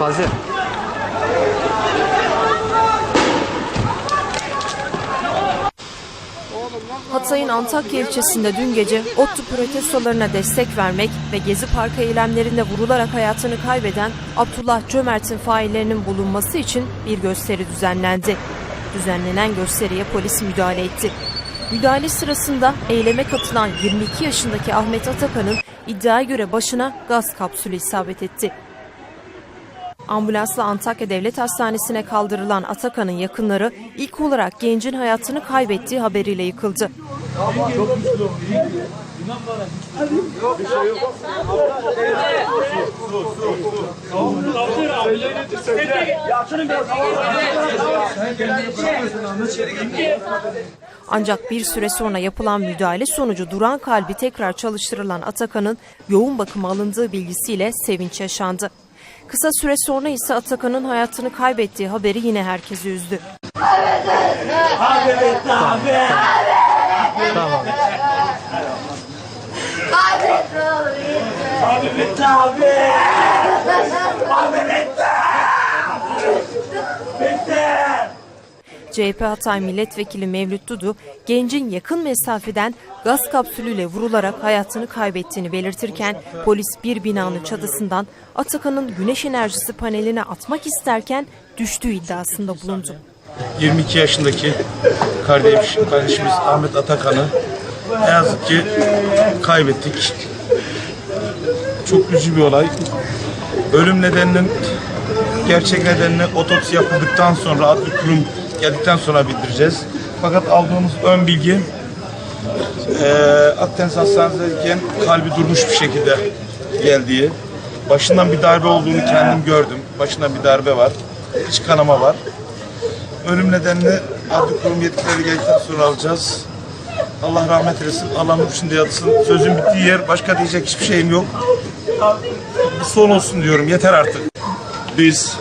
Fazıl. Hatay'ın Antakya ilçesinde dün gece ODTÜ protestolarına destek vermek ve Gezi Parkı eylemlerinde vurularak hayatını kaybeden Abdullah Cömert'in faillerinin bulunması için bir gösteri düzenlendi. Düzenlenen gösteriye polis müdahale etti. Müdahale sırasında eyleme katılan 22 yaşındaki Ahmet Atakan'ın iddiaya göre başına gaz kapsülü isabet etti. Ambulansla Antakya Devlet Hastanesi'ne kaldırılan Atakan'ın yakınları ilk olarak gencin hayatını kaybettiği haberiyle yıkıldı. Ancak bir süre sonra yapılan müdahale sonucu duran kalbi tekrar çalıştırılan Atakan'ın yoğun bakıma alındığı bilgisiyle sevinç yaşandı. Kısa süre sonra ise Atakan'ın hayatını kaybettiği haberi yine herkesi üzdü. Tamam. CHP Hatay Milletvekili Mevlüt Dudu, gencin yakın mesafeden gaz kapsülüyle vurularak hayatını kaybettiğini belirtirken polis bir binanın çatısından Atakan'ın güneş enerjisi paneline atmak isterken düştüğü iddiasında bulundu. 22 yaşındaki kardeş, kardeşimiz Ahmet Atakan'ı ne yazık ki kaybettik. Çok üzücü bir olay. Ölüm nedeninin gerçek nedenini otopsi yapıldıktan sonra adli kurum geldikten sonra bildireceğiz. Fakat aldığımız ön bilgi eee Akdeniz Hastanesi'ndeyken kalbi durmuş bir şekilde geldiği, başından bir darbe olduğunu kendim gördüm. Başından bir darbe var, iç kanama var. Ölüm nedenini adli kurum yetkilileri geldikten sonra alacağız. Allah rahmet eylesin. Allah nur içinde yatsın. Sözün bittiği yer. Başka diyecek hiçbir şeyim yok. Bu son olsun diyorum. Yeter artık. Biz